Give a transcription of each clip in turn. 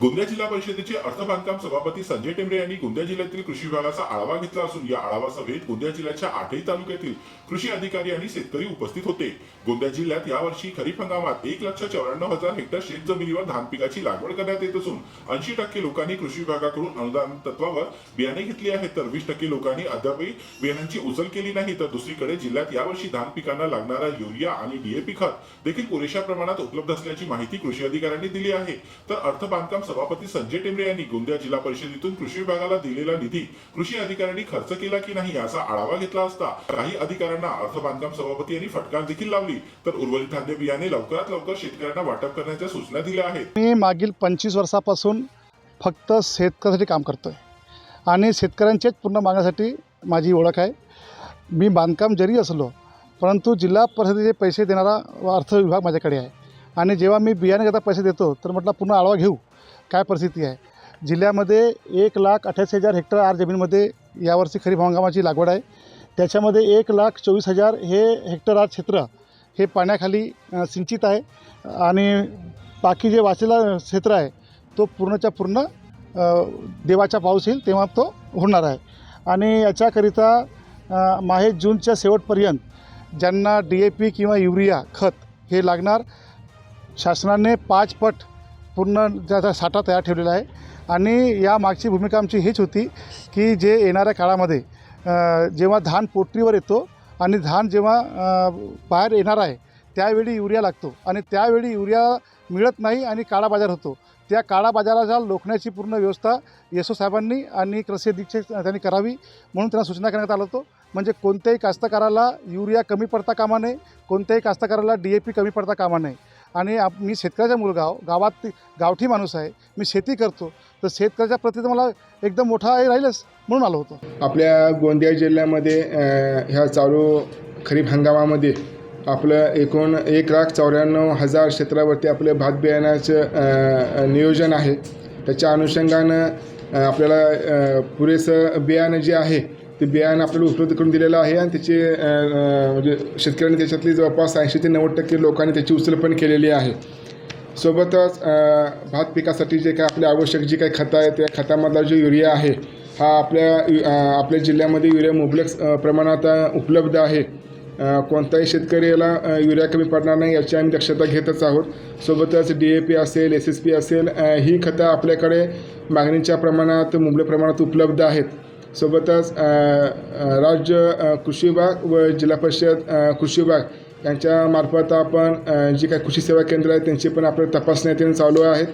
गोंदिया जिल्हा परिषदेचे अर्थबांधकाम सभापती संजय टेंबरे यांनी गोंदिया जिल्ह्यातील कृषी विभागाचा आढावा घेतला असून या आढावा सभेत गोंदिया जिल्ह्याच्या आठही तालुक्यातील कृषी अधिकारी आणि शेतकरी उपस्थित होते. गोंदिया जिल्ह्यात यावर्षी खरीप हंगामात एक लक्ष चौऱ्याण्णव हजार हेक्टर शेत जमिनीवर धान पिकाची लागवड करण्यात येत असून ऐंशी टक्के लोकांनी कृषी विभागाकडून अनुदान तत्वावर बियाणे घेतली आहेत तर वीस टक्के लोकांनी अद्यापही बियाणांची उचल केली नाही तर दुसरीकडे जिल्ह्यात यावर्षी धान पिकांना लागणारा युरिया आणि डीएपी खत देखील पुरेशा प्रमाणात उपलब्ध असल्याची माहिती कृषी अधिकाऱ्यांनी दिली आहे. तर अर्थ बांधकाम सभापती संजय टेंबरे यांनी गोंदिया जिल्हा परिषदेतून कृषी विभागाला दिलेला निधी कृषी अधिकाऱ्यांनी खर्च केला की नाही याचा आढावा घेतला असता काही अधिकाऱ्यांना अर्थ बांधकाम सभापती यांनी फटकार देखील लावली. तर उर्वरित धान्य बियाणे लवकरात लवकर शेतकऱ्यांना वाटप करण्याच्या सूचना दिल्या आहेत. मी मागील पंचवीस वर्षापासून फक्त शेतकऱ्यासाठी काम करतोय. आहे आणि शेतकऱ्यांच्याच पूर्ण मागण्यासाठी माझी ओळख आहे. मी बांधकाम जरी असलो परंतु जिल्हा परिषदेचे पैसे देणारा अर्थ विभाग माझ्याकडे आहे. आणि जेव्हा मी बियाणे पैसे देतो तर म्हटलं पूर्ण आढावा घेऊ. काय परिस्थिती आहे? जिल्ह्यामध्ये एक लाख अठ्ठ्याऐंशी हजार हेक्टर आर जमीनमध्ये यावर्षी खरीप हंगामाची लागवड आहे. त्याच्यामध्ये एक लाख चोवीस हजार हे हेक्टर आर क्षेत्र हे पाण्याखाली सिंचित आहे आणि बाकी जे वाचलेला क्षेत्र आहे तो पूर्णच्या पूर्ण देवाचा पाऊस येईल तेव्हा तो होणार आहे. आणि याच्याकरिता माहे जूनच्या शेवटपर्यंत ज्यांना डी ए पी किंवा युरिया खत हे लागणार शासनाने पाच पट पूर्ण त्याचा साठा तयार ठेवलेला आहे. आणि या मागची भूमिका आमची हीच होती की जे येणाऱ्या काळामध्ये जेव्हा धान पोटरीवर येतो आणि धान जेव्हा बाहेर येणार आहे त्यावेळी युरिया लागतो. आणि त्यावेळी युरिया मिळत नाही आणि काळा बाजार होतो. त्या काळा बाजाराला लोखण्याची पूर्ण व्यवस्था येसो साहेबांनी आणि कृषी अधीक्षक त्यांनी करावी म्हणून त्यांना सूचना करण्यात आलं होतं. म्हणजे कोणत्याही कास्तकाराला युरिया कमी पडता कामा नये कोणत्याही कास्तकाराला डी ए पी कमी पडता कामा नये. आणि आप मी शेतकऱ्याचा मुलगा गावात गावठी माणूस आहे. मी शेती करतो. तर शेतकऱ्याच्या प्रति तर मला एकदम मोठा हे राहीलच म्हणून आलो होतो. आपल्या गोंदिया जिल्ह्यामध्ये ह्या चालू खरीप हंगामामध्ये आपलं एकूण एक लाख चौऱ्याण्णव हजार क्षेत्रावरती आपलं भात बियाण्याचं नियोजन आहे. त्याच्या अनुषंगानं आपल्याला पुरेसं बियाणं जे आहे ते बियाणं आपल्याला उपलब्ध करून दिलेलं आहे आणि त्याचे म्हणजे शेतकऱ्यांनी त्याच्यातली जवळपास ऐंशी ते नव्वद टक्के लोकांनी त्याची उचल पण केलेली आहे. सोबतच भात पिकासाठी जे काय आपले आवश्यक जी काही खतं आहे त्या खतामधला जो युरिया आहे हा आपल्या आपल्या जिल्ह्यामध्ये युरिया मुबलक प्रमाणात उपलब्ध आहे. कोणताही शेतकरी याला युरिया कमी पडणार नाही याची आम्ही दक्षता घेतच आहोत. सोबतच डी ए पी असेल एस एस पी असेल ही खतं आपल्याकडे मागणीच्या प्रमाणात मुबलक प्रमाणात उपलब्ध आहेत. सोबतच राज्य कृषी विभाग व जिल्हा परिषद कृषी विभाग यांच्या मार्फत आपण जी काही कृषी सेवा केंद्र आहेत त्यांची पण आपल्या तपासण्या चालू आहेत.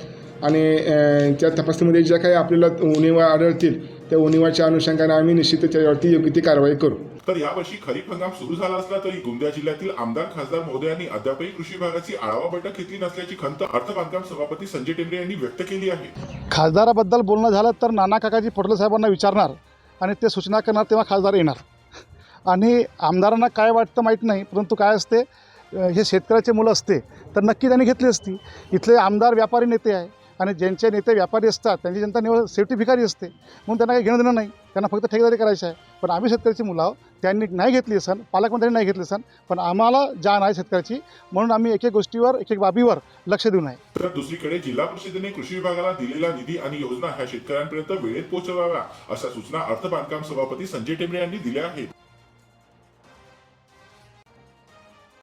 आणि त्या तपासणीमध्ये ज्या काही आपल्याला उणीवा आढळतील त्या उणीवाच्या अनुषंगाने आम्ही निश्चित त्याच्यावरती योग्य ती कारवाई करू. तर यावर्षी खरीप हंगाम सुरू झाला असला तरी गोंदिया जिल्ह्यातील आमदार खासदार महोदयांनी अद्यापही कृषी विभागाची आढावा बैठक घेतली नसल्याची खंत अर्थ बांधकाम सभापती संजय टेंबरे यांनी व्यक्त केली आहे. खासदाराबद्दल बोलणं झालं तर नाना काकाजी पटोले साहेबांना विचारणार आणि ते सूचना करणार तेव्हा खासदार येणार. आणि आमदारांना काय वाटतं माहीत नाही परंतु काय असते हे शेतकऱ्याचे मुलं असते तर नक्की त्यांनी घेतली असती. इथले आमदार व्यापारी नेते आहे आणि ज्यांचे नेते व्यापारी असतात त्यांची जनता निवड सेफ्टी भिकारी असते. म्हणून त्यांना काही घेणं देणं नाही. त्यांना फक्त ठेकेदारी करायची आहे. पण आम्ही शेतकऱ्याची मुलं आहोत. त्यांनी नाही घेतली सण पालकमंत्र्यांनी नाही घेतली सण पण आम्हाला जाण आहे शेतकऱ्याची. म्हणून आम्ही एक एक गोष्टीवर एक एक बाबीवर लक्ष देऊन आहे. तर दुसरीकडे जिल्हा परिषदेने कृषी विभागाला दिलेला निधी आणि योजना ह्या शेतकऱ्यांपर्यंत वेळेत पोहोचवाव्या अशा सूचना अर्थ बांधकाम सभापती संजय टेंबरे यांनी दिल्या आहेत.